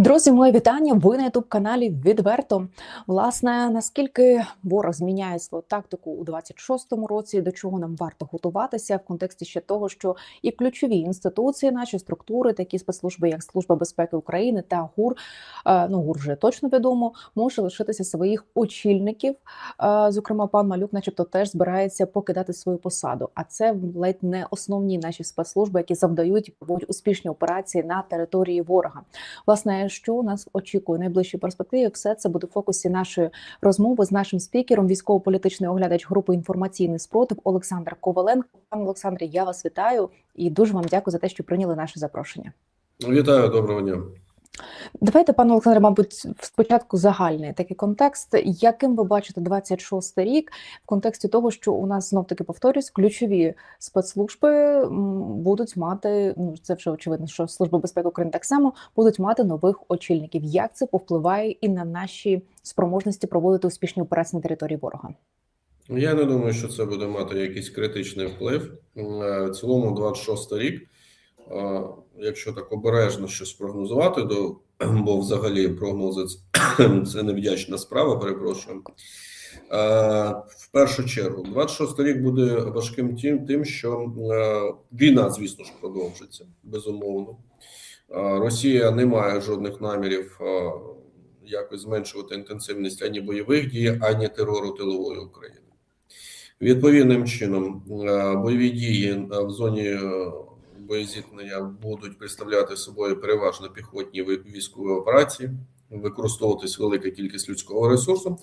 Друзі, моє вітання. Ви на ютуб каналі відверто. Власне, наскільки ворог зміняє свою тактику у 26-му році, до чого нам варто готуватися в контексті ще того, що і ключові інституції, наші структури, такі спецслужби, як Служба безпеки України та ГУР, е, ну ГУР вже точно відомо, може лишитися своїх очільників. Е, Зокрема, пан Малюк, начебто, теж збирається покидати свою посаду. А це ледь не основні наші спецслужби, які завдають успішні операції на території ворога. Власне, що нас очікує в найближчій перспективі, все це буде в фокусі нашої розмови з нашим спікером, військово-політичний оглядач групи інформаційний спротив Олександр Коваленко. Пане Олександре, я вас вітаю і дуже вам дякую за те, що прийняли наше запрошення. Вітаю, доброго дня. Давайте, пане Олександре, мабуть, спочатку загальний такий контекст. Яким ви бачите 26-й рік в контексті того, що у нас знов таки повторюсь, ключові спецслужби будуть мати ну це вже очевидно, що служба безпеки України так само будуть мати нових очільників. Як це повпливає і на наші спроможності проводити успішні операції на території ворога? Я не думаю, що це буде мати якийсь критичний вплив. Е, В цілому, 26 рік, е, якщо так обережно щось прогнозувати, то, бо взагалі прогнози це- невдячна справа, перепрошую. Е, В першу чергу, 26 рік буде важким тим, тим, що е, війна, звісно ж, продовжиться безумовно. Е, Росія не має жодних намірів якось зменшувати інтенсивність ані бойових дій, ані терору тилової України. Відповідним чином, бойові дії в зоні боєзіткнення будуть представляти собою переважно піхотні військові операції, використовуватись велика кількість людського ресурсу.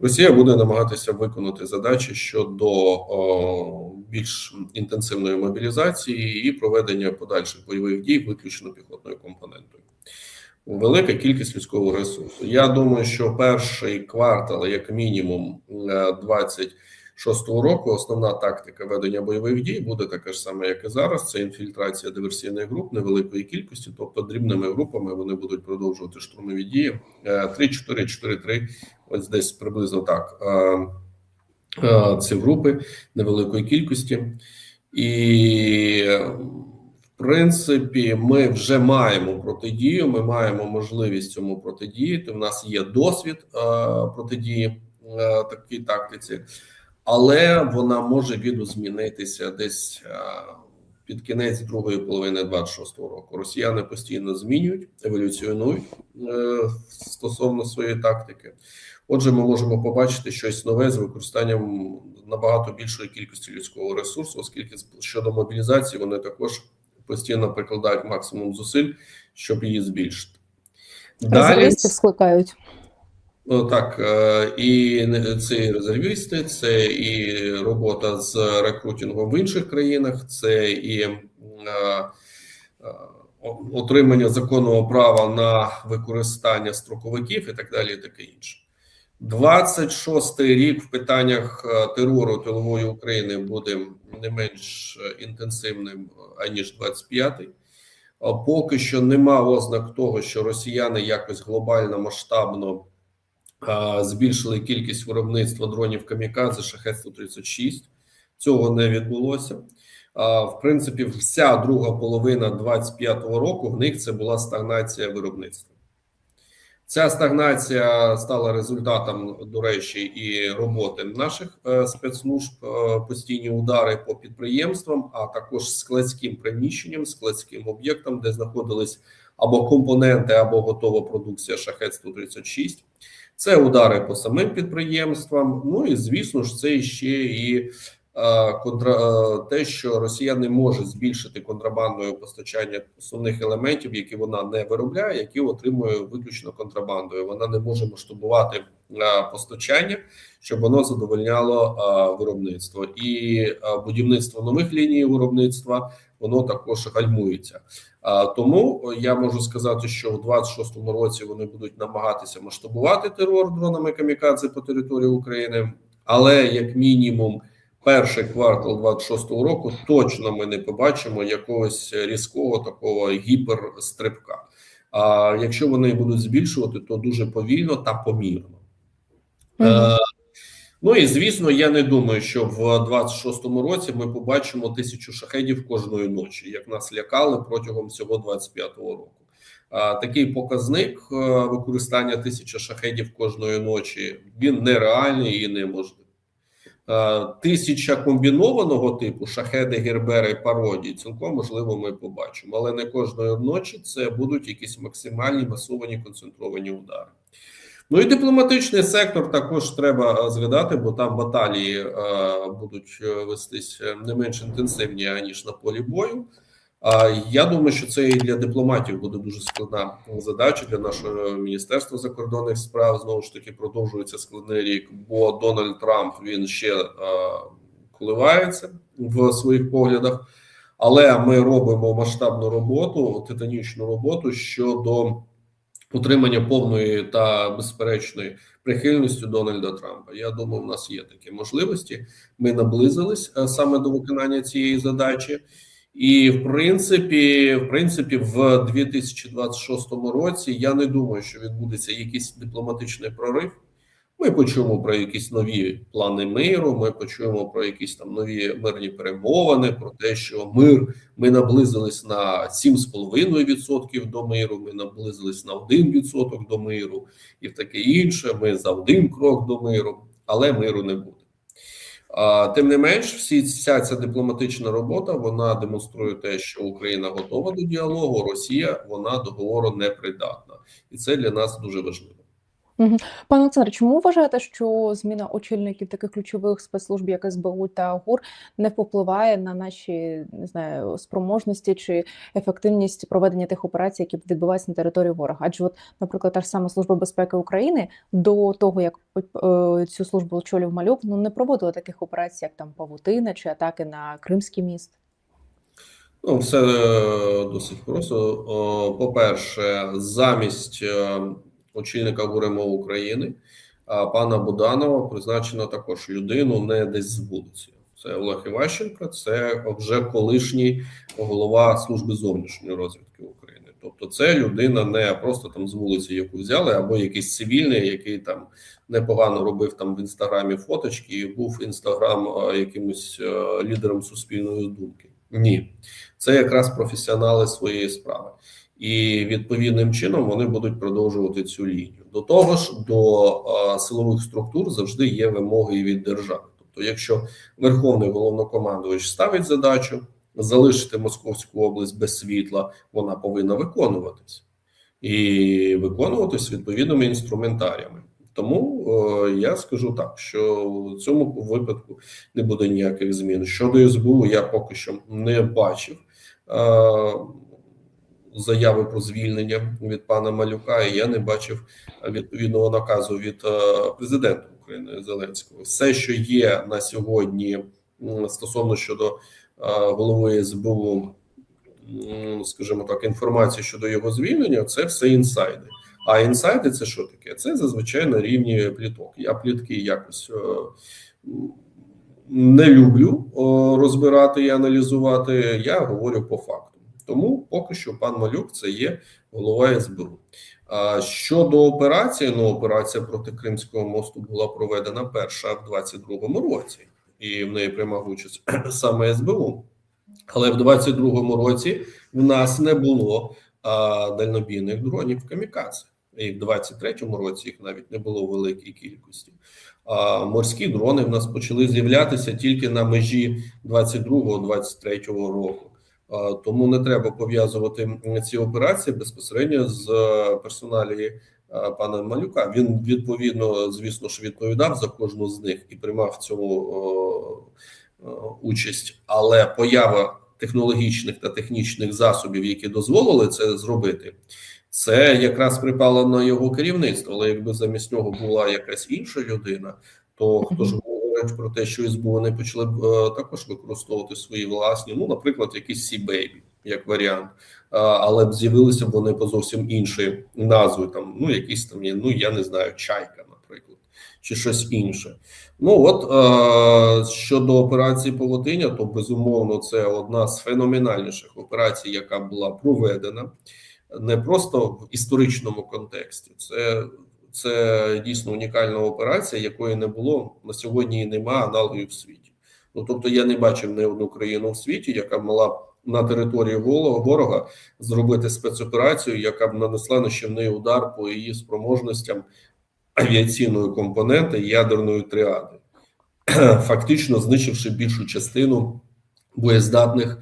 Росія буде намагатися виконати задачі щодо о, більш інтенсивної мобілізації і проведення подальших бойових дій виключно піхотною компонентою. Велика кількість людського ресурсу. Я думаю, що перший квартал, як мінімум, е, 26-го року, основна тактика ведення бойових дій буде така ж сама, як і зараз. Це інфільтрація диверсійних груп невеликої кількості, тобто дрібними групами вони будуть продовжувати штурмові дії. Е, 3-4, 4-3, ось десь приблизно так. Е, е, Ці групи невеликої кількості. І в принципі, ми вже маємо протидію. Ми маємо можливість цьому протидіяти. У нас є досвід е, протидії е, такій тактиці, але вона може відозмінитися десь е, під кінець другої половини 26-го року. Росіяни постійно змінюють, еволюціонують е, стосовно своєї тактики. Отже, ми можемо побачити щось нове з використанням набагато більшої кількості людського ресурсу, оскільки щодо мобілізації вони також постійно прикладають максимум зусиль, щоб її збільшити. Резервістів скликають. Ну, так, е, і це і резервісти, це і робота з рекрутингом в інших країнах, це і е, отримання законного права на використання строковиків і так далі, і таке інше. 26-й рік в питаннях е, терору тилової України буде не менш інтенсивним аніж 25-й. Поки що нема ознак того, що росіяни якось глобально масштабно збільшили кількість виробництва дронів камікадзе шахет 136 Цього не відбулося. В принципі, вся друга половина 25-го року в них це була стагнація виробництва. Ця стагнація стала результатом, до речі, і роботи наших е, спецслужб, е, постійні удари по підприємствам, а також складським приміщенням, складським об'єктам, де знаходились або компоненти, або готова продукція шахет 136 Це удари по самим підприємствам. Ну і звісно ж, це ще і е, контра е, те, що Росія не може збільшити контрабандою постачання основних елементів, які вона не виробляє, які отримує виключно контрабандою. Вона не може масштабувати е, постачання, щоб воно задовольняло е, виробництво і е, будівництво нових ліній виробництва. Воно також гальмується. А, Тому я можу сказати, що в 26-му році вони будуть намагатися масштабувати терор дронами камікадзе по території України, але як мінімум. Перший квартал 26-го року точно ми не побачимо якогось різкого такого гіперстрибка. А якщо вони будуть збільшувати, то дуже повільно та помірно. Е, ну і звісно, я не думаю, що в 26-му році ми побачимо тисячу шахедів кожної ночі, як нас лякали протягом всього 25-го року. Такий показник е, використання тисячі шахедів кожної ночі він нереальний і неможливий. Тисяча комбінованого типу шахеди, гербери, пародії цілком можливо ми побачимо, але не кожної ночі це будуть якісь максимальні масовані концентровані удари. Ну і дипломатичний сектор також треба е, згадати, бо там баталії е, будуть е, вестись не менш інтенсивні аніж на полі бою. Я думаю, що це і для дипломатів буде дуже складна задача для нашого міністерства закордонних справ. Знову ж таки продовжується складний рік, бо Дональд Трамп він ще коливається в своїх поглядах. Але ми робимо масштабну роботу, титанічну роботу щодо утримання повної та безперечної прихильності Дональда Трампа. Я думаю, в нас є такі можливості. Ми наблизились е, саме до виконання цієї задачі. І в принципі, в принципі, в 2026 році я не думаю, що відбудеться якийсь дипломатичний прорив. Ми почуємо про якісь нові плани миру. Ми почуємо про якісь там нові мирні перемовини, про те, що мир ми наблизились на 7,5% до миру. Ми наблизились на 1% до миру, і таке інше. Ми за один крок до миру, але миру не буде. Тим не менш, всі вся ця дипломатична робота вона демонструє те, що Україна готова до діалогу. Росія вона договору не придатна, і це для нас дуже важливо. Пане Олександре, чому вважаєте, що зміна очільників таких ключових спецслужб, як СБУ та ГУР, не впливає на наші не знаю спроможності чи ефективність проведення тих операцій, які відбуваються на території ворога? Адже, от, наприклад, та ж сама служба безпеки України до того, як е, цю службу очолював малюк, ну не проводила таких операцій, як там Павутина чи атаки на Кримський міст. Ну, все е, досить просто. По-перше, замість е, очільника ГУРМО України а, пана Буданова призначено також людину не десь з вулиці. Це Олег Іващенко, це вже колишній голова служби зовнішньої розвідки України. Тобто, це людина не просто там з вулиці, яку взяли, або якийсь цивільний, який там непогано робив там в інстаграмі фоточки і був інстаграм якимось лідером суспільної думки. Ні, це якраз професіонали своєї справи, і відповідним чином вони будуть продовжувати цю лінію. До того ж, до силових структур завжди є вимоги від держави. Тобто, якщо Верховний головнокомандувач ставить задачу залишити Московську область без світла, вона повинна виконуватись і виконуватись відповідними інструментаріями. Тому е, я скажу так, що в цьому випадку не буде ніяких змін. Щодо СБУ, я поки що не бачив е, заяви про звільнення від пана Малюка, і я не бачив відповідного наказу від е, президента України Зеленського. Все, що є на сьогодні стосовно щодо е, голови СБУ, скажімо так, інформації щодо його звільнення, це все інсайди. А інсайди це що таке? Це зазвичай на рівні пліток. Я плітки якось е, не люблю розбирати і аналізувати. Я говорю по факту. Тому поки що пан Малюк це є голова СБУ. А щодо операції, ну операція проти Кримського мосту була проведена перша в 22-му році, і в неї приймав участь саме СБУ. Але в 22-му році в нас не було а, дальнобійних дронів камікадзе. І в 23-му році їх навіть не було в великій кількості. А морські дрони в нас почали з'являтися тільки на межі 22-23 року. Тому не треба пов'язувати ці операції безпосередньо з е, персоналії пана Малюка. Він відповідно, звісно ж, відповідав за кожну з них і приймав цьому о, участь, але поява технологічних та технічних засобів, які дозволили це зробити. Це якраз припало на його керівництво. Але якби замість нього була якась інша людина, то хто ж говорить про те, що СБУ вони почали б е, також використовувати свої власні, ну, наприклад, якийсь Сі-Бейбі, як варіант, але б з'явилися б вони по зовсім іншій назві, там ну якісь там є, ну я не знаю, чайка, наприклад, чи щось інше. Ну от е, щодо операції Павутиня, то безумовно це одна з феноменальніших операцій, яка була проведена не просто в історичному контексті, це це дійсно унікальна операція, якої не було на сьогодні і немає аналогів в світі. Ну тобто, я не бачив ні одну країну в світі, яка мала на території ворога зробити спецоперацію, яка б нанесла нищівний удар по її спроможностям авіаційної компоненти ядерної тріади, фактично знищивши більшу частину боєздатних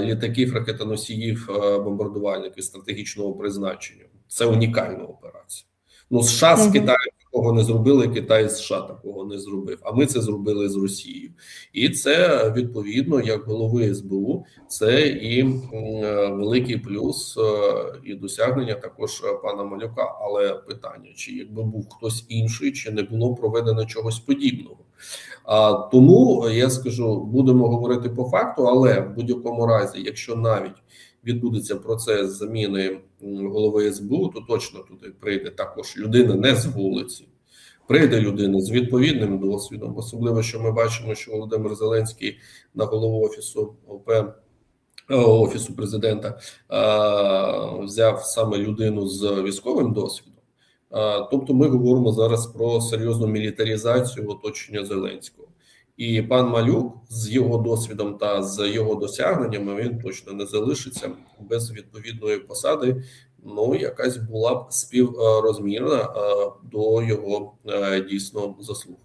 літаків, ракетоносіїв, бомбардувальників стратегічного призначення. Це унікальна операція. Ну, США з. Китаєм такого не зробили, Китай з США такого не зробив. А ми це зробили з Росією. І це відповідно, як голови СБУ, це і е, великий плюс е, і досягнення також пана Малюка. Але питання: чи якби був хтось інший, чи не було проведено чогось подібного? А тому я скажу, будемо говорити по факту, але в будь-якому разі, якщо навіть відбудеться процес заміни голови СБУ, то точно туди прийде також людина не з вулиці. Прийде людина з відповідним досвідом, особливо що ми бачимо, що Володимир Зеленський на голову офісу ОП е, офісу президента взяв саме людину з військовим досвідом. Тобто, ми говоримо зараз про серйозну мілітарізацію оточення Зеленського. І пан Малюк з його досвідом та з його досягненнями він точно не залишиться без відповідної посади. Ну, якась була б співрозмірна е, до його е, дійсно заслуг.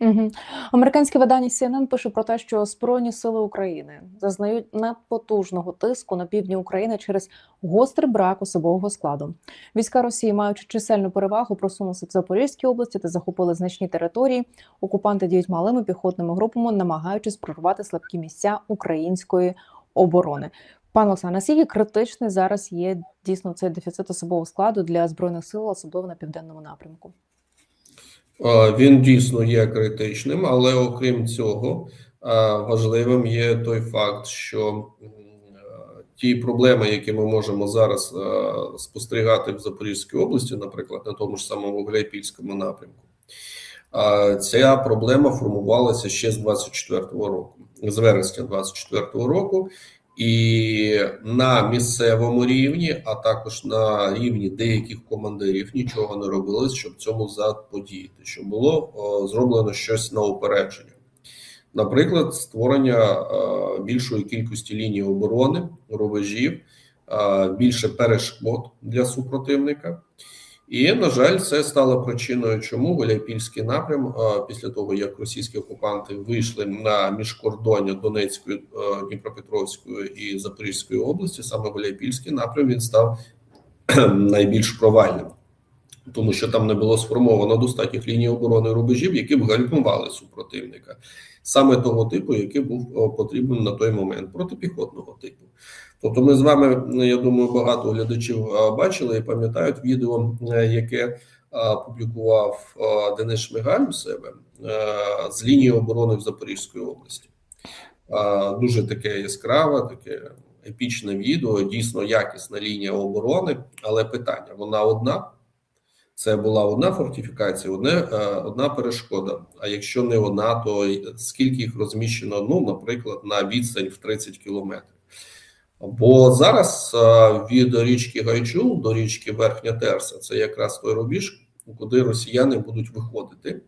Угу. Американське видання CNN пише про те, що Збройні сили України зазнають надпотужного тиску на півдні України через гострий брак особового складу. Війська Росії, маючи чисельну перевагу, просунулися в Запорізькій області та захопили значні території. Окупанти діють малими піхотними групами, намагаючись прорвати слабкі місця української оборони. Пан Олександр, наскільки критичний зараз є дійсно цей дефіцит особового складу для збройних сил, особливо на південному напрямку? Він дійсно є критичним, але окрім цього, важливим є той факт, що ті проблеми, які ми можемо зараз спостерігати в Запорізькій області, наприклад, на тому ж самому Гуляйпільському напрямку, ця проблема формувалася ще з 24-го року, з вересня 24-го року. І на місцевому рівні, а також на рівні деяких командирів нічого не робилось, щоб цьому заподіяти, щоб було о, зроблено щось на упередження. Наприклад, створення е, більшої кількості ліній оборони, рубежів, е, більше перешкод для супротивника. І, на жаль, це стало причиною, чому Гуляйпільський напрям, після того як російські окупанти вийшли на міжкордоння Донецької, Дніпропетровської і Запорізької області, саме Гуляйпільський напрям він став найбільш провальним, тому що там не було сформовано достатніх ліній оборони рубежів, які б гальмували супротивника, саме того типу, який був потрібен на той момент, протипіхотного типу. Тобто, ми з вами, ну, я думаю, багато глядачів бачили і пам'ятають відео, е, яке публікував е, Денис Шмигаль у себе е, з лінії оборони в Запорізькій області. Дуже таке яскраве, таке епічне відео, дійсно якісна лінія оборони, але питання: вона одна. Це була одна фортифікація, одне, е, одна перешкода. А якщо не одна, то скільки їх розміщено? Ну, наприклад, на відстань в 30 кілометрів. Бо зараз е, від річки Гайчул до річки Верхня Терса це якраз той рубіж, куди росіяни будуть виходити.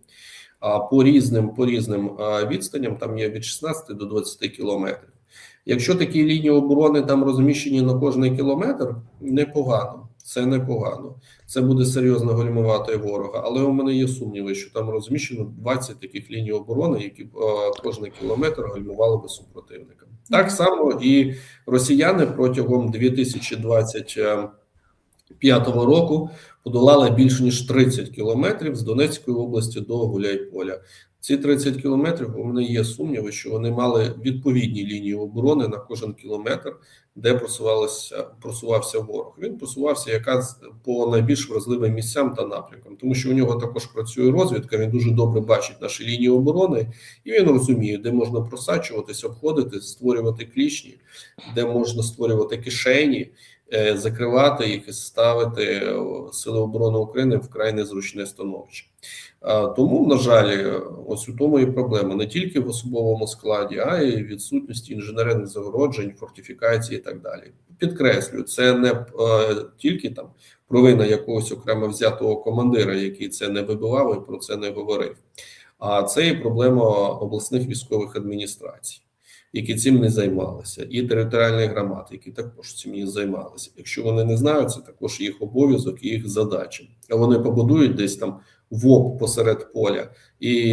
А по різним по різним е, відстаням там є від 16 до 20 кілометрів. Якщо такі лінії оборони там розміщені на кожний кілометр, непогано. Це непогано. Це буде серйозно гальмувати ворога. Але у мене є сумніви, що там розміщено 20 таких ліній оборони, які е, кожний кілометр гальмували би супротивника. Так само і росіяни протягом 2025 року подолали більш ніж 30 кілометрів з Донецької області до Гуляйполя. Ці 30 кілометрів у мене є сумніви, що вони мали відповідні лінії оборони на кожен кілометр, де просувалося просувався ворог. Він просувався якраз по найбільш вразливим місцям та напрямкам, тому що у нього також працює розвідка. Він дуже добре бачить наші лінії оборони, і він розуміє, де можна просачуватись, обходити, створювати клічні, де можна створювати кишені. Е, Закривати їх і ставити е, сили оборони України в край незручне становище. Тому, на жаль, ось у тому і проблема не тільки в особовому складі, а й відсутності інженерних загороджень, фортифікацій і так далі. Підкреслюю, це не е, тільки там провина якогось окремо взятого командира, який це не вибивав і про це не говорив. А це і проблема обласних військових адміністрацій. Які цим не займалися, і територіальних громад, які також цим не займалися. Якщо вони не знають, це також їх обов'язок і їх задача. А вони побудують десь там ВОП посеред поля і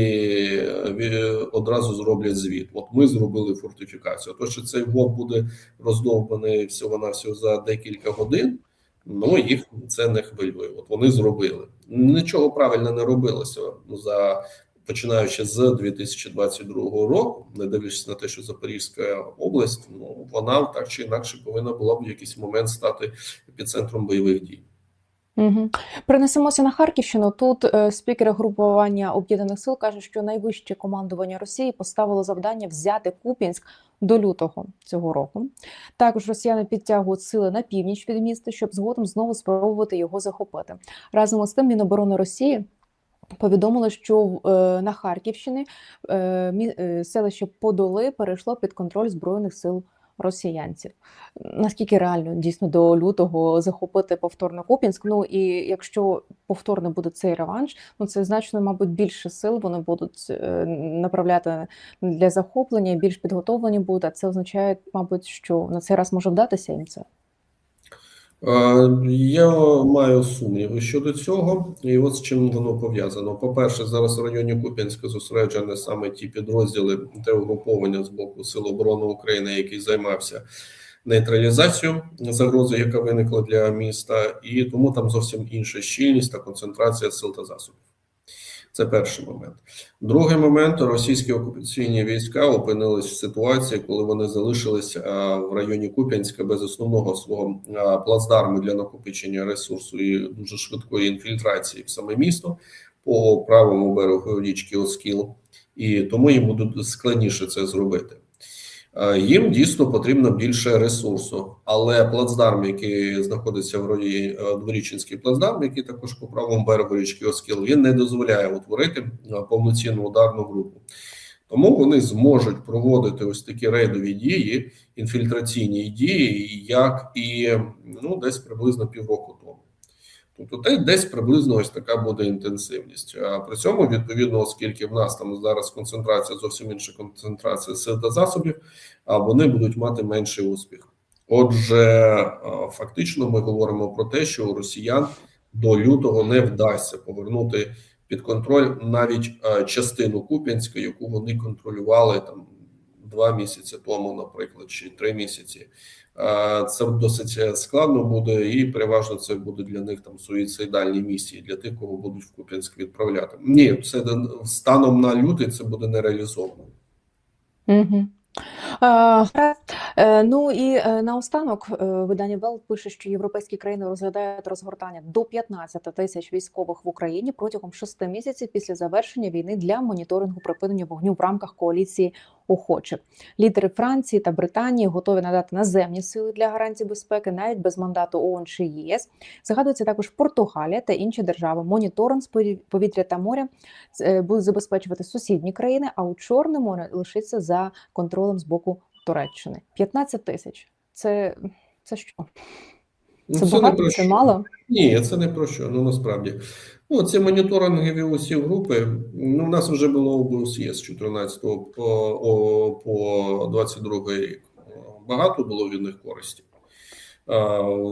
е, одразу зроблять звіт. От ми зробили фортифікацію. То, що цей ВОП буде роздовбаний всього на всього за декілька годин. Ну їх це не хвилює. От вони зробили. Нічого правильно не робилося за починаючи з 2022 року, не дивлячись на те, що Запорізька область, ну вона так чи інакше повинна була б в якийсь момент стати епіцентром бойових дій. Угу. Перенесемося на Харківщину. Тут е, спікер групування об'єднаних сил каже, що найвище командування Росії поставило завдання взяти Куп'янськ до лютого цього року. Також росіяни підтягують сили на північ від міста, щоб згодом знову спробувати його захопити. Разом із тим, Міноборони Росії повідомили, що е, на Харківщині е, е, селище Подоли перейшло під контроль збройних сил росіянців. Наскільки реально дійсно до лютого захопити повторно Куп'янськ? Ну і якщо повторно буде цей реванш, ну це значно, мабуть, більше сил вони будуть направляти для захоплення, більш підготовлені будуть. А це означає, мабуть, що на цей раз може вдатися їм це. Е, Я маю сумніви щодо цього, і от з чим воно пов'язано. По-перше, зараз в районі Куп'янська зосереджені саме ті підрозділи те угруповання з боку Сил оборони України, який займався нейтралізацією загрози, яка виникла для міста, і тому там зовсім інша щільність та концентрація сил та засобів. Це перший момент. Другий момент російські окупаційні війська опинились в ситуації, коли вони залишились в районі Куп'янська без основного свого плацдарму для накопичення ресурсу і дуже швидкої інфільтрації в саме місто по правому берегу річки Оскіл, і тому їм буде складніше це зробити. Їм дійсно потрібно більше ресурсу, але плацдарм, який знаходиться в рої дворічинський плацдарм, який також по правому берегу річки Оскіл, він не дозволяє утворити повноцінну ударну групу. Тому вони зможуть проводити ось такі рейдові дії, інфільтраційні дії, як і ну десь приблизно півроку. Тобто десь приблизно ось така буде інтенсивність. А при цьому, відповідно, оскільки в нас там зараз концентрація зовсім інша концентрація сил та засобів, вони будуть мати менший успіх. Отже, фактично, ми говоримо про те, що у росіян до лютого не вдасться повернути під контроль навіть частину Куп'янська, яку вони контролювали там два місяці тому, наприклад, чи три місяці. Це досить складно буде, і переважно це буде для них там суїцидальні місії для тих, кого будуть в Куп'янськ відправляти. Ні, це станом на лютий це буде не реалізовано. Угу. Е, ну і е, наостанок е, видання Welt пише, що європейські країни розглядають розгортання до 15 тисяч військових в Україні протягом шести місяців після завершення війни для моніторингу припинення вогню в рамках коаліції охочих. Лідери Франції та Британії готові надати наземні сили для гарантії безпеки, навіть без мандату ООН чи ЄС. Згадується також Португалія та інші держави. Моніторинг з повітря та моря будуть забезпечувати сусідні країни. А у Чорне море лишиться за контролем з боку Туреччини. 15 тисяч. Це це що? Це, ну, це багато, це мало? Ні, це не про що. Ну насправді. Ну, ці моніторингові усі групи. Ну, у нас вже було ОБСЄ з 14 по, по 22 рік. Багато було від них користі.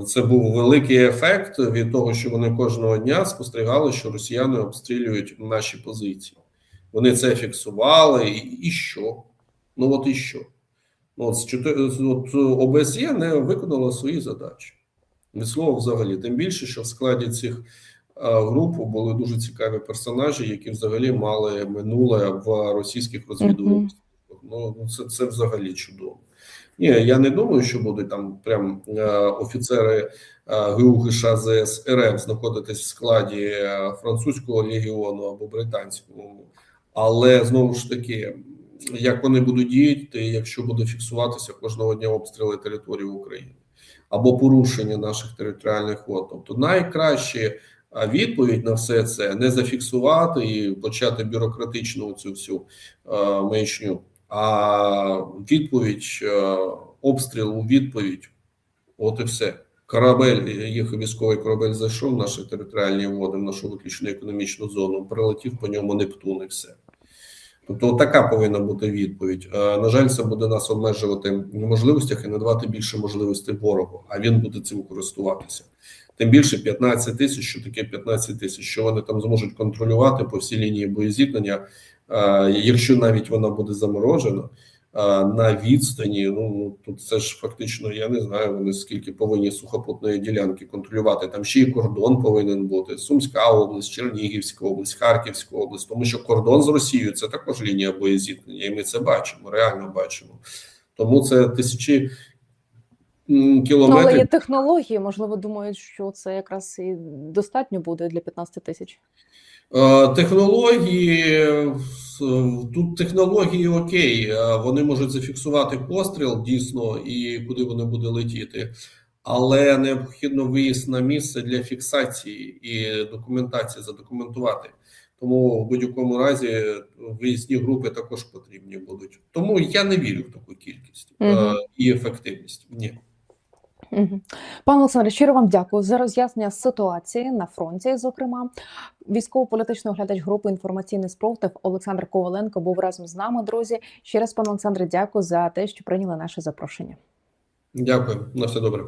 Це був великий ефект від того, що вони кожного дня спостерігали, що росіяни обстрілюють наші позиції. Вони це фіксували, і, і що? Ну от і що? Ну, от, от ОБСЄ не виконала свої задачі. Від слова взагалі, тим більше, що в складі цих груп були дуже цікаві персонажі, які взагалі мали минуле в російських розвідувальних. -hmm. Ну це це взагалі чудово. Ні, я не думаю, що будуть там прям офіцери ГУ ЗС РФ знаходитись в складі французького легіону або британського, але знову ж таки, як вони будуть діяти, якщо буде фіксуватися кожного дня обстріли території України або порушення наших територіальних вод, тобто найкраще відповідь на все це не зафіксувати і почати бюрократичну цю всю е, маячню, а відповідь, е, обстріл у відповідь. От і все. Корабель, їх військовий корабель зайшов в наші територіальні води, в нашу виключну економічну зону, прилетів по ньому Нептун і все. Тобто, така повинна бути відповідь. Е, На жаль, це буде нас обмежувати в можливостях і надавати більше можливостей ворогу, а він буде цим користуватися. Тим більше 15 тисяч, що таке 15 тисяч, що вони там зможуть контролювати по всій лінії боєзіткнення, якщо навіть вона буде заморожена на відстані. Ну ну, тут це ж фактично, я не знаю, вони скільки повинні сухопутної ділянки контролювати. Там ще й кордон повинен бути: Сумська область, Чернігівська область, Харківська область, тому що кордон з Росією це також лінія боєзіткнення, і ми це бачимо, реально бачимо. Тому це тисячі Ну, але є технології, можливо, думають, що це якраз і достатньо буде для 15 тисяч. Е, Технології тут технології окей, е, вони можуть зафіксувати постріл дійсно і куди вони будуть летіти, але необхідно виїзд на місце для фіксації і документації задокументувати. Тому в будь-якому разі виїзні групи також потрібні будуть. Тому я не вірю в таку кількість Мгм. і ефективність. Ні. Пане Олександре, щиро вам дякую за роз'яснення ситуації на фронті. Зокрема, військово-політичний оглядач групи інформаційний спротив Олександр Коваленко був разом з нами. Друзі, ще раз, пане Олександре, дякую за те, що прийняли наше запрошення. Дякую, на все добре.